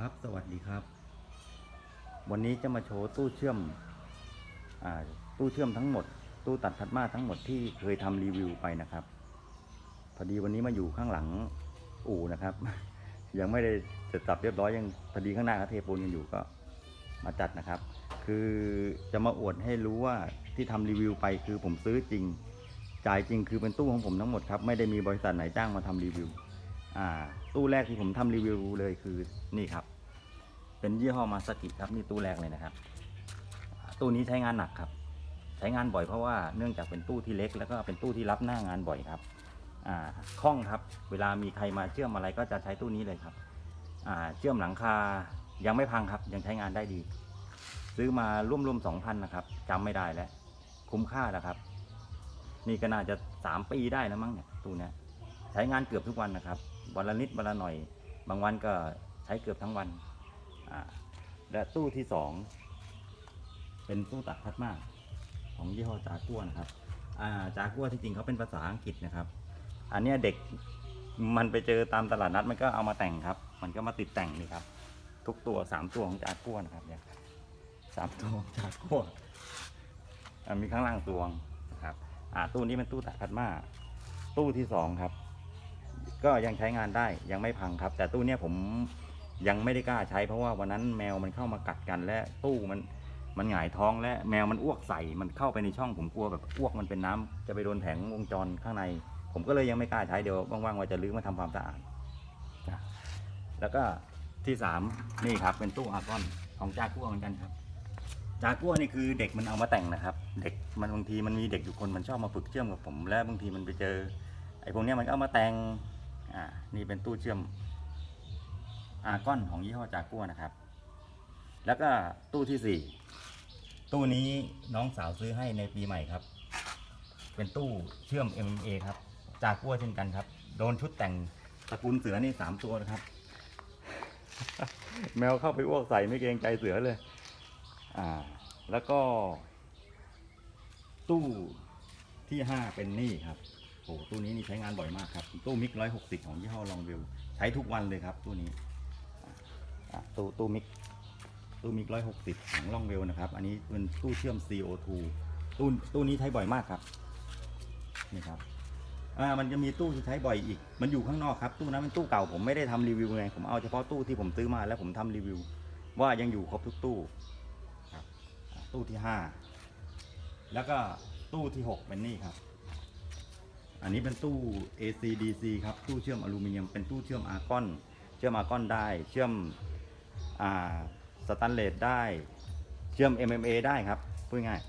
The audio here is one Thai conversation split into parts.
ครับ สวัสดีครับ วันนี้จะมาโชว์ตู้เชื่อมอตู้เชื่อมทั้งหมด ตู้ตัดพัดมาทั้งหมดที่เคยทำรีวิวไปนะครับ พอดีวันนี้มาอยู่ข้างหลังอู่นะครับ ยังไม่ได้เสร็จสับเรียบร้อยยังพอดีข้างหน้าเขาเทปูนกันอยู่ก็มาจัดนะครับ คือจะมาอวดให้รู้ว่าที่ทำรีวิวไปคือผมซื้อจริง จ่ายจริงคือเป็นตู้ของผมทั้งหมดครับไม่ได้มีบริษัทไหนจ้างมาทำรีวิว ตู้แรกที่ผมทำรีวิวเลยคือนี่ครับ เป็นยี่ห้อมาสกิครับนี่ตู้แรกเลยนะครับ ตู้นี้ใช้งานหนักครับ ใช้งานบ่อยเพราะว่าเนื่องจากเป็นตู้ที่เล็ก แล้วก็เป็นตู้ที่รับหน้างานบ่อยครับคล่องครับ เวลามีใครมาเชื่อมอะไรก็จะใช้ตู้นี้เลยครับเชื่อมหลังคายังไม่พังครับยังใช้งานได้ดี ซื้อมาร่วมๆสองพันนะครับจำไม่ได้แล้ว คุ้มค่านะครับ นี่ก็น่าจะสามปีได้แล้วมั้งเนี่ยตู้นี้ใช้งานเกือบทุกวันนะครับ วันละนิดวันละหน่อย บางวันก็ใช้เกือบทั้งวันอ่าและตู้ที่สองเป็นตู้ตัดพัดมาของยี่ห้อจากัวนะครับอ่าจากัวที่จริงเขาเป็นภาษาอังกฤษนะครับ อันนี้เด็กมันไปเจอตามตลาดนัดมันก็เอามาแต่งครับ มันก็มาติดแต่งนี่ครับ ทุกตัวสามตัวของจากัวนะครับเนี่ยสามตัวของจากัวอ่ามีข้างล่างตวงนะครับอ่าตู้นี้เป็นตู้ตัดพัดมาตู้ที่สองครับ ก็ยังใช้งานได้ยังไม่พังครับ แต่ตู้เนี้ยผมยังไม่ได้กล้าใช้เพราะว่าวันนั้นแมวมันเข้ามากัดกันและตู้มันมันหงายท้องและแมวมันอ้วกใส่มันเข้าไปในช่องผมกลัวแบบอ้วกมันเป็นน้ำจะไปโดนแผงวงจรข้างใน ผมก็เลยยังไม่กล้าใช้เดี๋ยวว่างๆว่าจะลื้อมาทำความสะอาดแล้วก็ที่สามนี่ครับเป็นตู้อาร์กอนของจากัวเหมือนกันครับ จากัวนี่คือเด็กมันเอามาแต่งนะครับ เด็กมันบางทีมันมีเด็กอยู่คนมันชอบมาฝึกเชื่อมกับผม และบางทีมันไปเจอไอ้พวกนี้มันก็เอามาแต่ง นี่เป็นตู้เชื่อมอาร์กอนของยี่ห้อจากัวนะครับ แล้วก็ตู้ที่สี่ตู้นี้น้องสาวซื้อให้ในปีใหม่ครับ เป็นตู้เชื่อม MMA ครับ จากกัวเช่นกันครับ โดนชุดแต่งตระกูลเสือนี่สามตัวนะครับ แมวเข้าไปอ้วกใส่ไม่เกรงใจเสือเลย อ่า แล้วก็ ตู้ที่ห้าเป็นนี่ครับ โอ้ตู้นี้นี่ใช้งานบ่อยมากครับ ตู้มิกร้อยหกสิบของยี่ห้อลองวิวใช้ทุกวันเลยครับตู้นี้ตู้ตู้มิกตู้มิกร้อยหกสิบของลองวิวนะครับ อันนี้เป็นตู้เชื่อม CO2 ตู้ตู้นี้ใช้บ่อยมากครับนี่ครับอ่ามันจะมีตู้ที่ใช้บ่อยอีก มันอยู่ข้างนอกครับตู้นั้นเป็นตู้เก่าผมไม่ได้ทำรีวิวไงผมเอาเฉพาะตู้ที่ผมซื้อมาแล้วผมทำรีวิว ว่ายังอยู่ครบทุกตู้ครับตู้ที่ห้าแล้วก็ตู้ที่หกเป็นนี่ครับ อันนี้เป็นตู้ AC/DC ครับ ตู้เชื่อมอลูมิเนียม เป็นตู้เชื่อมอาร์กอน เชื่อมอาร์กอนได้ เชื่อมอ่าสแตนเลสได้ เชื่อม MMA ได้ครับ พูดง่าย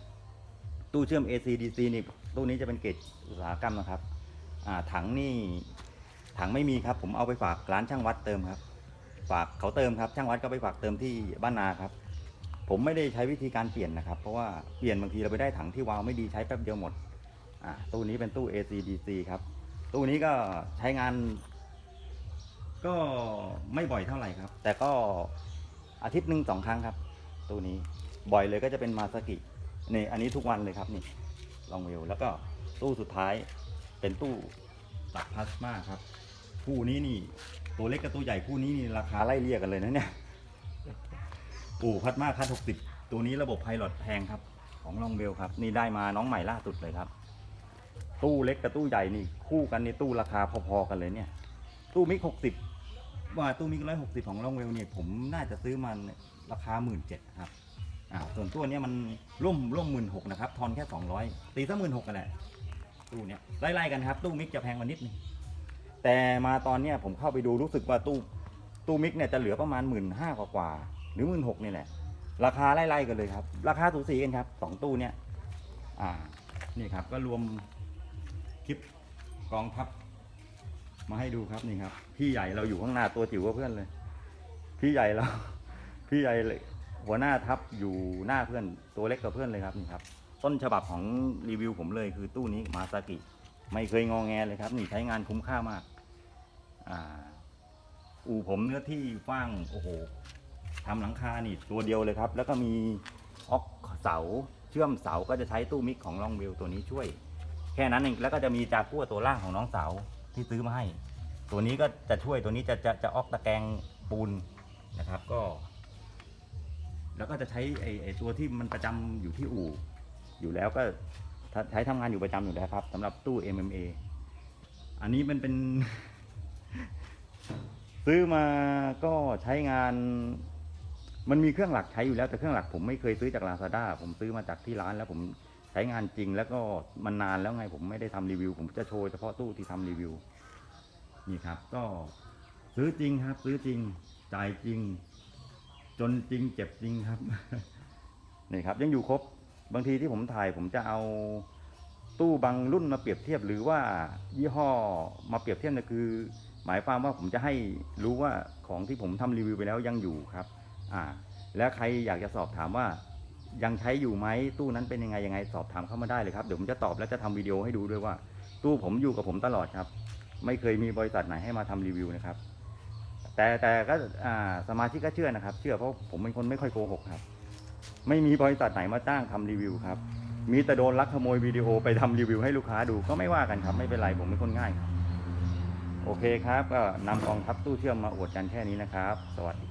ตู้เชื่อม AC/DC นี่ตู้นี้จะเป็นเกจอุตสาหกรรมนะครับ อ่า ถังนี่ ถังไม่มีครับ ผมเอาไปฝากร้านช่างวัดเติมครับ ฝากเขาเติมครับ ช่างวัดก็ไปฝากเติมที่บ้านนาครับผมไม่ได้ใช้วิธีการเปลี่ยนนะครับ เพราะว่าเปลี่ยนบางทีเราไปได้ถังที่วาวไม่ดีใช้แป๊บเดียวหมด อ่าตู้นี้เป็นตู้ AC/DC ครับ ตู้นี้ก็ใช้งาน ก็ไม่บ่อยเท่าไหร่ครับ แต่ก็อาทิตย์หนึ่งสองครั้งครับ ตู้นี้บ่อยเลยก็จะเป็นมาสกินี่อันนี้ทุกวันเลยครับนี่ลองวิวแล้วก็ตู้สุดท้ายเป็นตู้ตัดพลาสมาครับ คู่นี้นี่ ตัวเล็กกับตัวใหญ่คู่นี้นี่ราคาไล่เลี่ยกันเลยนะเนี่ยปู่พัดมาคัดหกสิบตัวนี้ระบบไพลอตแพงครับ ของลองเบลครับ นี่ได้มาน้องใหม่ล่าสุดเลยครับ ตู้เล็กกับตู้ใหญ่นี่คู่กันนี่ตู้ราคาพอๆกันเลยเนี่ย ตู้มิกหกสิบว่าตู้มิกร้อยหกสิบของลองเวลเนี่ยผมน่าจะซื้อมันราคาหมื่นเจ็ดครับอ่าส่วนตัวเนี้ยมันร่วมร่วมหมื่นหกนะครับทอนแค่สองร้อยตีสักหมื่นหกกันแหละตู้เนี้ยไล่ๆกันครับ ตู้มิกจะแพงกว่านิดนึงแต่มาตอนเนี้ยผมเข้าไปดูรู้สึกว่าตู้ตู้มิกเนี่ยจะเหลือประมาณหมื่นห้ากว่าหรือหมื่นหกนี่แหละ ราคาไล่ๆกันเลยครับ ราคาสูสีกันครับสองตู้เนี่ยอ่านี่ครับก็รวม คลิปกองทัพมาให้ดูครับนี่ครับ พี่ใหญ่เราอยู่ข้างหน้าตัวจิ๋วกว่าเพื่อนเลย พี่ใหญ่เรา พี่ใหญ่เลยหัวหน้าทัพอยู่หน้าเพื่อนตัวเล็กกว่าเพื่อนเลยครับนี่ครับ ต้นฉบับของรีวิวผมเลยคือตู้นี้มาซากิไม่เคยงองแงเลยครับนี่ใช้งานคุ้มค่ามากอ่าอู่ผมเนื้อที่กว้างโอ้โหทำหลังคานี่ตัวเดียวเลยครับ แล้วก็มีออกเสาเชื่อมเสาก็จะใช้ตู้มิกของลองวิวตัวนี้ช่วย แค่นั้นเองแล้วก็จะมีจากัวตัวล่างของน้องสาวที่ซื้อมาให้ ตัวนี้ก็จะช่วยตัวนี้จะจะจะออกตะแกรงปูนนะครับ ก็ แล้วก็จะใช้ไอไอตัวที่มันประจำอยู่ที่อู่ อยู่แล้วก็ใช้ทำงานอยู่ประจำอยู่แล้วครับสำหรับตู้ MMA อันนี้มันเป็น ซื้อมาก็ใช้งาน มันมีเครื่องหลักใช้อยู่แล้วแต่เครื่องหลักผมไม่เคยซื้อจากลาซาด้าผมซื้อมาจากที่ร้านแล้วผม ใช้งานจริงแล้วก็มันนานแล้วไงผมไม่ได้ทำรีวิว ผมจะโชว์เฉพาะตู้ที่ทำรีวิว นี่ครับ ก็ซื้อจริงครับ ซื้อจริงจ่ายจริง จนจริงเจ็บจริงครับนี่ครับ ยังอยู่ครบบางทีที่ผมถ่ายผมจะเอาตู้บางรุ่นมาเปรียบเทียบ หรือว่ายี่ห้อมาเปรียบเทียบเนี่ยคือ หมายความว่าผมจะให้รู้ว่าของที่ผมทำรีวิวไปแล้วยังอยู่ครับ อ่า แล้วใครอยากจะสอบถามว่า ยังใช้อยู่ไหมตู้นั้นเป็นยังไงยังไงสอบถามเข้ามาได้เลยครับเดี๋ยวผมจะตอบและจะทำวิดีโอให้ดูด้วยว่า ตู้ผมอยู่กับผมตลอดครับ ไม่เคยมีบริษัทไหนให้มาทำรีวิวนะครับ แต่แต่ก็สมาชิกก็เชื่อนะครับ เชื่อเพราะผมเป็นคนไม่ค่อยโกหกครับ ไม่มีบริษัทไหนมาจ้างทำรีวิวครับมีแต่โดนลักขโมยวิดีโอไปทำรีวิวให้ลูกค้าดูก็ไม่ว่ากันครับ ไม่เป็นไรผมเป็นคนง่ายครับโอเคครับ ก็นำกองทัพตู้เชื่อมมาอวดกันแค่นี้นะครับ สวัสดี